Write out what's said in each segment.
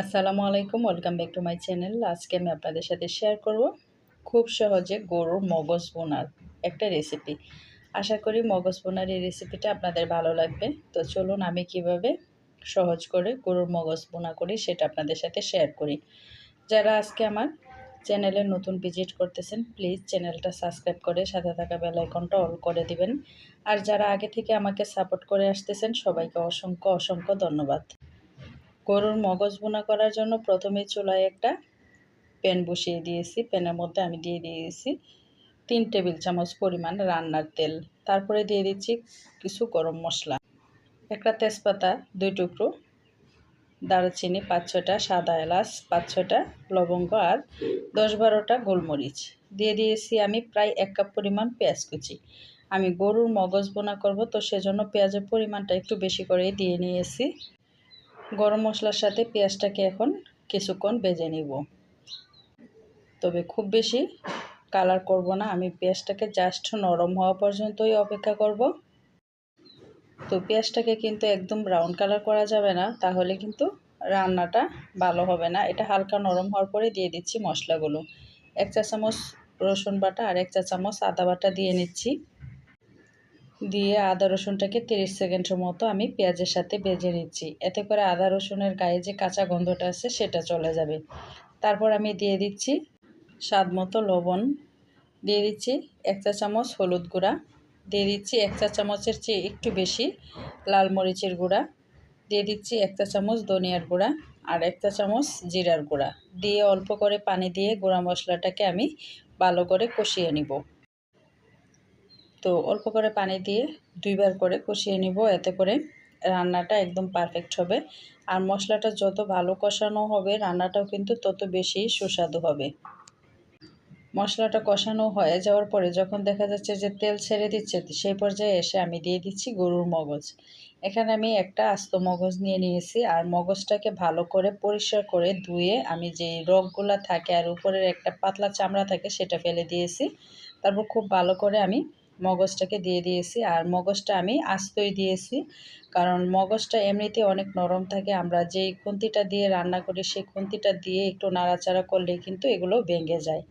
আসসালামু আলাইকুম, welcome back to my channel. আজকে আমি আপনাদের সাথে শেয়ার করব খুব সহজে গরুর মগজ বোনার একটা রেসিপি আশা করি মগজ বোনার এই রেসিপিটা আপনাদের ভালো লাগবে। তো চলুন আমি কীভাবে সহজ করে গরুর মগজ বোনা করি সেটা আপনাদের সাথে শেয়ার করি। যারা আজকে আমার চ্যানেলে নতুন ভিজিট করতেছেন প্লিজ চ্যানেলটা সাবস্ক্রাইব করে সাথে থাকা বেল আইকনটা অল করে দিবেন। আর যারা আগে থেকে আমাকে সাপোর্ট করে আসতেছেন, সবাইকে অসংখ্য অসংখ্য ধন্যবাদ। গরুর মগজ বোনা করার জন্য প্রথমে চুলায় একটা প্যান বসিয়ে দিয়েছি। প্যানের মধ্যে আমি দিয়ে দিয়েছি তিন টেবিল চামচ পরিমাণ রান্নার তেল। তারপরে দিয়ে দিচ্ছি কিছু গরম মশলা। একটা তেজপাতা, দুই টুকরো দারুচিনি, পাঁচ ছটা সাদা এলাচ, পাঁচ ছটা লবঙ্গ আর দশ বারোটা গোলমরিচ। দিয়ে দিয়েছি আমি প্রায় এক কাপ পরিমাণ পেঁয়াজ কুচি। আমি গরুর মগজ বোনা করব তো সেজন্য পেঁয়াজের পরিমাণটা একটু বেশি করেই দিয়ে নিয়েছি। গরম মশলার সাথে পেঁয়াজটাকে এখন কিছুক্ষণ বেজে নিব। তবে খুব বেশি কালার করব না, আমি পেঁয়াজটাকে জাস্ট নরম হওয়া পর্যন্তই অপেক্ষা করব। তো পেঁয়াজটাকে কিন্তু একদম ব্রাউন কালার করা যাবে না, তাহলে কিন্তু রান্নাটা ভালো হবে না। এটা হালকা নরম হওয়ার পরে দিয়ে দিচ্ছি মশলাগুলো। এক চা চামচ রসুন বাটা আর এক চা চামচ আদা বাটা দিয়ে নিচ্ছি। দিয়ে আদা রসুনটাকে তিরিশ সেকেন্ডের মতো আমি পেঁয়াজের সাথে ভেজে নিচ্ছি। এতে করে আদা রসুনের গায়ে যে কাঁচা গন্ধটা আছে সেটা চলে যাবে। তারপর আমি দিয়ে দিচ্ছি স্বাদ মতো লবণ। দিয়ে দিচ্ছি এক চা চামচ হলুদ গুঁড়া। দিয়ে দিচ্ছি এক চা চামচের চেয়ে একটু বেশি লাল মরিচের গুঁড়া। দিয়ে দিচ্ছি এক চা চামচ ধনিয়ার গুঁড়া আর এক চা চামচ জিরার গুঁড়া। দিয়ে অল্প করে পানি দিয়ে গুঁড়া মশলাটাকে আমি ভালো করে কষিয়ে নিব। তো অল্প করে পানি দিয়ে দুইবার করে কষিয়ে নিব। এতে করে রান্নাটা একদম পারফেক্ট হবে। আর মশলাটা যত ভালো কষানো হবে, রান্নাটাও কিন্তু তত বেশি সুস্বাদু হবে। মশলাটা কষানো হয়ে যাওয়ার পরে যখন দেখা যাচ্ছে যে তেল ছেড়ে দিচ্ছে, সেই পর্যায়ে এসে আমি দিয়ে দিচ্ছি গরুর মগজ। এখানে আমি একটা আস্ত মগজ নিয়ে নিয়েছি। আর মগজটাকে ভালো করে পরিষ্কার করে ধুয়ে আমি যে রগগুলা থাকে আর উপরের একটা পাতলা চামড়া থাকে, সেটা ফেলে দিয়েছি। তারপর খুব ভালো করে আমি মগজটাকে দিয়ে দিয়েছি আর মগজটা আমি আস্তই দিয়েছি। কারণ মগজটা এমনিতে অনেক নরম থাকে, আমরা যেই খুন্তিটা দিয়ে রান্না করি সেই খুন্তিটা দিয়ে একটু নাড়াচাড়া করলে কিন্তু এগুলো ভেঙে যায়।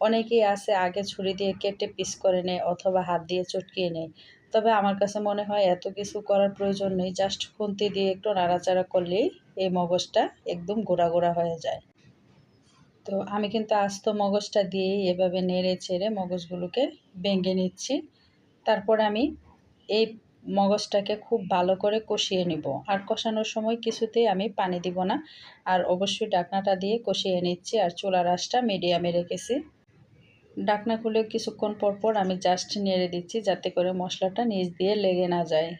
অনেকেই আছে আগে ছুরি দিয়ে কেটে পিস করে নেয় অথবা হাত দিয়ে চটকিয়ে নেয়। তবে আমার কাছে মনে হয় এত কিছু করার প্রয়োজন নেই, জাস্ট খুন্তি দিয়ে একটু নাড়াচাড়া করলেই এই মগজটা একদম গোড়া গোড়া হয়ে যায়। তো আমি কিন্তু আস্ত মগজটা দিয়েই এভাবে নেড়ে ছেড়ে মগজগুলোকে ভেঙে নিচ্ছি। তারপর আমি এই মগজটাকে খুব ভালো করে কষিয়ে নিব। আর কষানোর সময় কিছুতেই আমি পানি দিব না। আর অবশ্যই ডাকনাটা দিয়ে কষিয়ে নিচ্ছি আর চুলার আঁশটা মিডিয়ামে রেখেছি। ডাকনা খুলে কিছুক্ষণ পর পর আমি জাস্ট নেড়ে দিচ্ছি যাতে করে মশলাটা নিচ দিয়ে লেগে না যায়।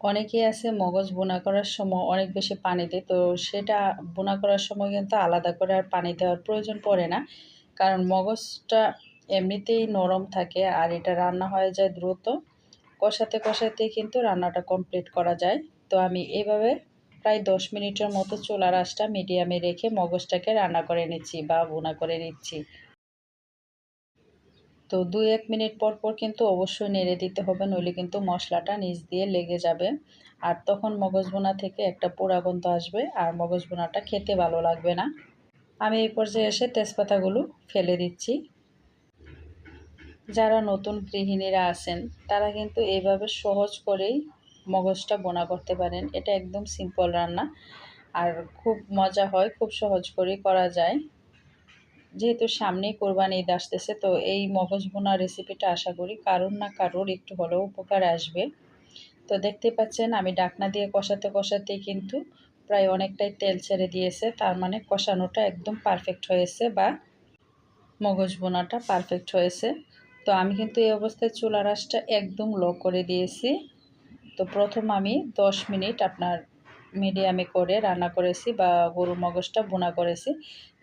অনেকেই আছে মগজ বোনা করার সময় অনেক বেশি পানি দেয়, তো সেটা বোনা করার সময় কিন্তু আলাদা করে আর পানি দেওয়ার প্রয়োজন পড়ে না। কারণ মগজটা এমনিতেই নরম থাকে আর এটা রান্না হয়ে যায় দ্রুত। কষাতে কষাতে কিন্তু রান্নাটা কমপ্লিট করা যায়। তো আমি এভাবে প্রায় দশ মিনিটের মতো চোলা আঁচটা মিডিয়ামে রেখে মগজটাকে রান্না করে নিচ্ছি বা বোনা করে নিচ্ছি। তো দুই এক মিনিট পর পর কিন্তু অবশ্যই নেড়ে দিতে হবে, নইলে কিন্তু মশলাটা নিচ দিয়ে লেগে যাবে। আর তখন মগজ বোনা থেকে একটা পোড়া গন্ধ আসবে, আর মগজ বোনাটা খেতে ভালো লাগবে না। আমি এই পর্যায়ে এসে তেজপাতাগুলো ফেলে দিচ্ছি। যারা নতুন গৃহিণীরা আছেন, তারা কিন্তু এইভাবে সহজ করেই মগজটা বোনা করতে পারেন। এটা একদম সিম্পল রান্না, আর খুব মজা হয়, খুব সহজ করেই করা যায়। যেহেতু সামনেই কোরবানি ঈদ আসতেছে, তো এই মগজ বোনা রেসিপিটা আশা করি কারোর না কারোর একটু হলেও উপকার আসবে। তো দেখতে পাচ্ছেন, আমি ডাকনা দিয়ে কষাতে কষাতে কিন্তু প্রায় অনেকটাই তেল ছেড়ে দিয়েছে, তার মানে কষানোটা একদম পারফেক্ট হয়েছে বা মগজ বোনাটা পারফেক্ট হয়েছে। তো আমি কিন্তু এই অবস্থায় চুলা রাসটা একদম লো করে দিয়েছি। তো প্রথম আমি দশ মিনিট আপনার মিডিয়ামে করে রান্না করেছি বা গরুর মগজটা বোনা করেছি।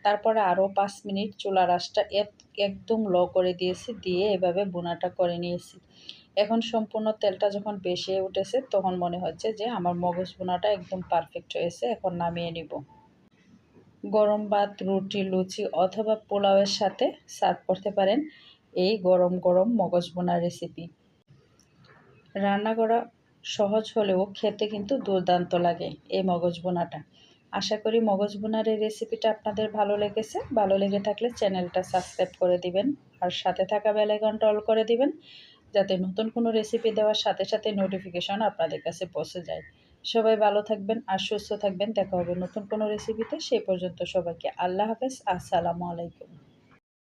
তারপরে আরও পাঁচ মিনিট চুলার আঁচটা একদম লো করে দিয়েছি, দিয়ে এভাবে বোনাটা করে নিয়েছি। এখন সম্পূর্ণ তেলটা যখন বেশি উঠেছে, তখন মনে হচ্ছে যে আমার মগজ বোনাটা একদম পারফেক্ট হয়েছে, এখন নামিয়ে নিব। গরম ভাত, রুটি, লুচি অথবা পোলাওয়ের সাথে সার্ভ করতে পারেন এই গরম গরম মগজ বোনা রেসিপি রান্না করা সহজ হলেও খেতে কিন্তু দুর্দান্ত লাগে এই মগজ বোনাটা। আশা করি মগজ বোনার এই রেসিপিটা আপনাদের ভালো লেগেছে। ভালো লেগে থাকলে চ্যানেলটা সাবস্ক্রাইব করে দিবেন। আর সাথে থাকা বেলাইকনটা অল করে দিবেন, যাতে নতুন কোনো রেসিপি দেওয়ার সাথে সাথে নোটিফিকেশন আপনাদের কাছে পৌঁছে যায়। সবাই ভালো থাকবেন আর সুস্থ থাকবেন। দেখা হবে নতুন কোনো রেসিপিতে সেই পর্যন্ত সবাইকে আল্লাহ হাফেজ। আসসালামু আলাইকুম।